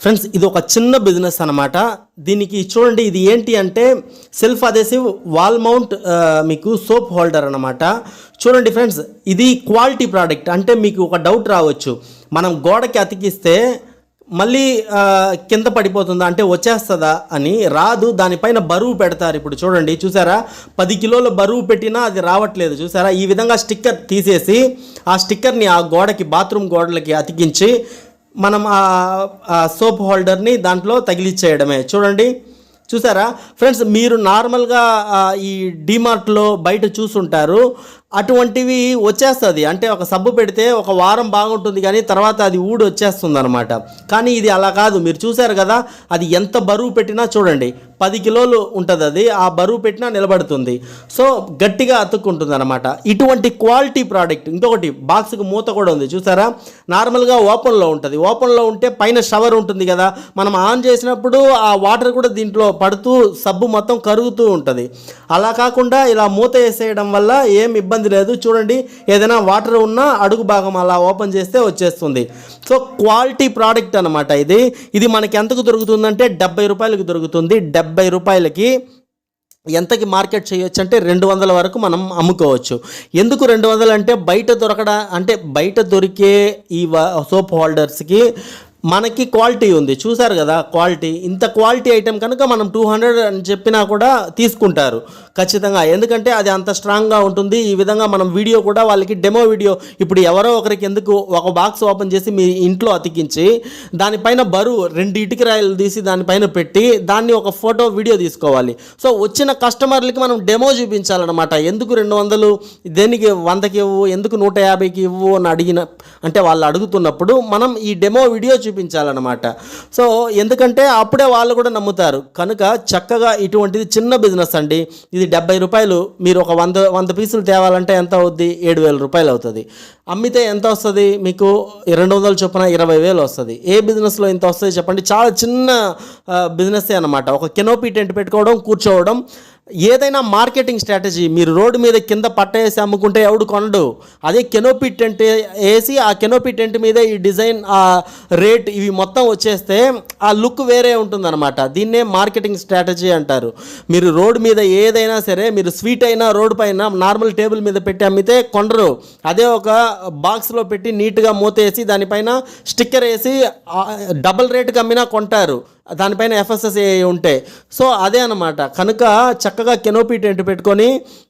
Friends ఇది ఒక చిన్న బిజినెస్ అనమాట దీనికి చూడండి ఇది ఏంటి అంటే సెల్ఫ్ అదేసివ్ వాల్ మౌంట్ మీకు సోప్ హోల్డర్ అనమాట చూడండి ఫ్రెండ్స్ ఇది క్వాలిటీ ప్రోడక్ట్ అంటే మీకు ఒక డౌట్ రావచ్చు. మనం గోడకి అతికిస్తే మళ్ళీ కింద పడిపోతుందా? అంటే వచ్చేస్తుందా అని రాదు. దానిపైన బరువు పెడతారు ఇప్పుడు చూడండి. చూసారా? పది కిలోల బరువు పెట్టినా అది రావట్లేదు. చూసారా? ఈ విధంగా స్టిక్కర్ తీసేసి ఆ స్టిక్కర్ని ఆ గోడకి బాత్రూమ్ గోడలకి అతికించి మనం ఆ సోప్ హోల్డర్ని దాంట్లో తగిలిచ్చేయడమే. చూడండి చూసారా? ఫ్రెండ్స్ మీరు నార్మల్గా ఈ డిమార్ట్లో బయట చూసుంటారు. అటువంటివి వచ్చేస్తుంది. అంటే ఒక సబ్బు పెడితే ఒక వారం బాగుంటుంది కానీ తర్వాత అది ఊడి వచ్చేస్తుంది అనమాట కానీ ఇది అలా కాదు. మీరు చూశారు కదా అది ఎంత బరువు పెట్టినా చూడండి పది కిలోలు ఉంటుంది అది ఆ బరువు పెట్టినా నిలబడుతుంది. సో గట్టిగా అతుక్కుంటుంది అనమాట ఇటువంటి క్వాలిటీ ప్రోడక్ట్ ఇంకొకటి బాక్స్కి మూత కూడా ఉంది. చూసారా? నార్మల్గా ఓపెన్లో ఉంటుంది. ఓపెన్లో ఉంటే పైన షవర్ ఉంటుంది కదా మనం ఆన్ చేసినప్పుడు ఆ వాటర్ కూడా దీంట్లో పడుతూ సబ్బు మొత్తం కరుగుతూ ఉంటుంది. అలా కాకుండా ఇలా మూత వేసేయడం వల్ల ఏం ఇబ్బంది లేదు. చూడండి ఏదైనా వాటర్ ఉన్నా అడుగు భాగం అలా ఓపెన్ చేస్తే వచ్చేస్తుంది. సో క్వాలిటీ ప్రోడక్ట్ అనమాట ఇది. ఇది మనకి ఎంతకు దొరుకుతుందంటే డెబ్బై రూపాయలకి దొరుకుతుంది. డెబ్బై రూపాయలకి ఎంతకి మార్కెట్ చేయొచ్చు అంటే రెండు వందల వరకు మనం అమ్ముకోవచ్చు. ఎందుకు రెండు వందలు అంటే బయట దొరకడా అంటే బయట దొరికే ఈ సోప్ హోల్డర్స్కి మనకి క్వాలిటీ ఉంది. చూసారు కదా క్వాలిటీ. ఇంత క్వాలిటీ ఐటెం కనుక మనం టూ హండ్రెడ్ అని చెప్పినా కూడా తీసుకుంటారు. ఖచ్చితంగా. ఎందుకంటే అది అంత స్ట్రాంగ్గా ఉంటుంది. ఈ విధంగా మనం వీడియో కూడా వాళ్ళకి డెమో వీడియో ఇప్పుడు ఎవరో ఒకరికి ఎందుకు ఒక బాక్స్ ఓపెన్ చేసి మీ ఇంట్లో అతికించి దానిపైన బరువు రెండు ఇటుక రాయలు తీసి దానిపైన పెట్టి దాన్ని ఒక ఫోటో వీడియో తీసుకోవాలి. సో వచ్చిన కస్టమర్లకి మనం డెమో చూపించాలన్నమాట. ఎందుకు రెండు వందలు? దేనికి వందకి ఇవ్వు? ఎందుకు నూట యాభైకి ఇవ్వు? అని అడిగిన అంటే వాళ్ళు అడుగుతున్నప్పుడు మనం ఈ డెమో వీడియో చూపించాలన్నమాట. సో ఎందుకంటే అప్పుడే వాళ్ళు కూడా నమ్ముతారు. కనుక చక్కగా ఇటువంటిది చిన్న బిజినెస్ అండి. ఇది డెబ్బై రూపాయలు. మీరు ఒక వంద వంద పీసులు తేవాలంటే ఎంత అవుద్ది? ఏడు వేల రూపాయలు అవుతుంది. అమ్మితే ఎంత వస్తుంది? మీకు రెండు వందల చొప్పున ఇరవై వేలు వస్తుంది. ఏ బిజినెస్లో ఎంత వస్తుంది చెప్పండి? చాలా చిన్న బిజినెస్ అనమాట ఒక కెనోపీ టెంట్ పెట్టుకోవడం కూర్చోవడం ఏదైనా మార్కెటింగ్ స్ట్రాటజీ మీరు రోడ్డు మీద కింద పట్ట వేసి అమ్ముకుంటే ఎవడు కొనడు. అదే కెనోపీ టెంట్ వేసి ఆ కెనోపీ టెంట్ మీద ఈ డిజైన్ ఆ రేట్ ఇవి మొత్తం వచ్చేస్తే ఆ లుక్ వేరే ఉంటుందన్నమాట. దీన్నే మార్కెటింగ్ స్ట్రాటజీ అంటారు. మీరు రోడ్డు మీద ఏదైనా సరే మీరు స్వీట్ అయినా రోడ్డు పైన నార్మల్ టేబుల్ మీద పెట్టి అమ్మితే కొండరు. అదే ఒక బాక్స్లో పెట్టి నీట్గా మూతేసి దానిపైన స్టిక్కర్ వేసి డబుల్ డబల్ రేటుకి అమ్మినా కొంటారు. దానిపైన ఎఫ్ఎస్ఎస్ఏ ఉంటే. సో అదే అనమాట కనుక చక్కగా కెనోపీ టెంట్ పెట్టుకొని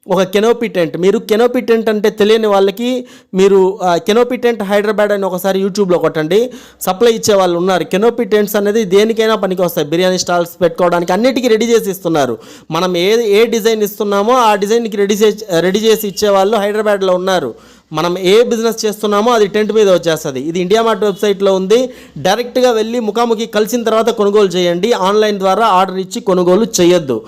ఒక కెనోపీ టెంట్. మీరు కెనోపీ టెంట్ అంటే తెలియని వాళ్ళకి మీరు ఆ, కెనోపీ టెంట్ హైదరాబాద్ అని ఒకసారి యూట్యూబ్లో కొట్టండి. సప్లై ఇచ్చే వాళ్ళు ఉన్నారు. కెనోపీ టెంట్స్ అనేది దేనికైనా పనికి వస్తాయి బిర్యానీ స్టాల్స్ పెట్టుకోవడానికి అన్నిటికీ రెడీ చేసి ఇస్తున్నారు. మనం ఏ ఏ డిజైన్ ఇస్తున్నామో ఆ డిజైన్కి రెడీ చేసి రెడీ చేసి ఇచ్చే వాళ్ళు హైదరాబాద్లో ఉన్నారు. మనం ఏ బిజినెస్ చేస్తున్నామో అది టెంట్ మీద వచ్చేస్తుంది. ఇది ఇండియా మార్ట్ వెబ్సైట్లో ఉంది. డైరెక్ట్గా వెళ్ళి ముఖాముఖి కలిసిన తర్వాత కొనుగోలు చేయండి. ఆన్లైన్ ద్వారా ఆర్డర్ ఇచ్చి కొనుగోలు చేయొద్దు.